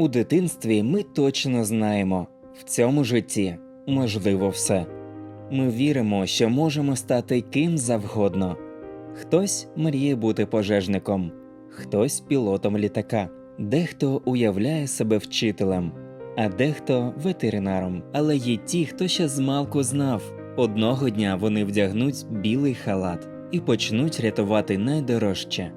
У дитинстві ми точно знаємо, в цьому житті можливо все. Ми віримо, що можемо стати ким завгодно. Хтось мріє бути пожежником, хтось пілотом літака, дехто уявляє себе вчителем, а дехто ветеринаром. Але є ті, хто ще змалку знав. Одного дня вони вдягнуть білий халат і почнуть рятувати найдорожче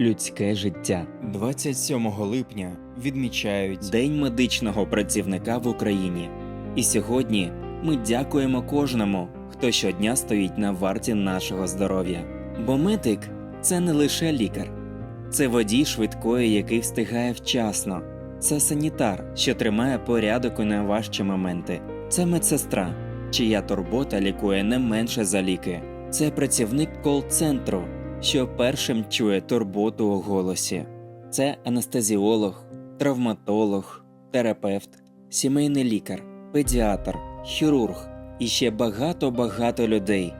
людське життя. 27 липня відмічають День медичного працівника в Україні. І сьогодні ми дякуємо кожному, хто щодня стоїть на варті нашого здоров'я. Бо медик це не лише лікар, це водій швидкої, який встигає вчасно. Це санітар, що тримає порядок у найважчі моменти. Це медсестра, чия турбота лікує не менше за ліки. Це працівник кол-центру, що першим чує турботу у голосі. Це анестезіолог, травматолог, терапевт, сімейний лікар, педіатр, хірург і ще багато-багато людей.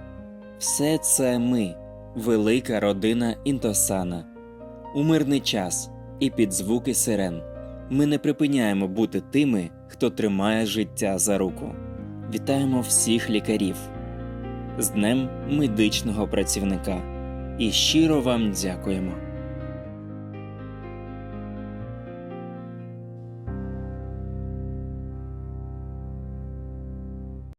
Все це ми, велика родина Інтосана. У мирний час і під звуки сирен ми не припиняємо бути тими, хто тримає життя за руку. Вітаємо всіх лікарів з Днем медичного працівника і щиро вам дякуємо.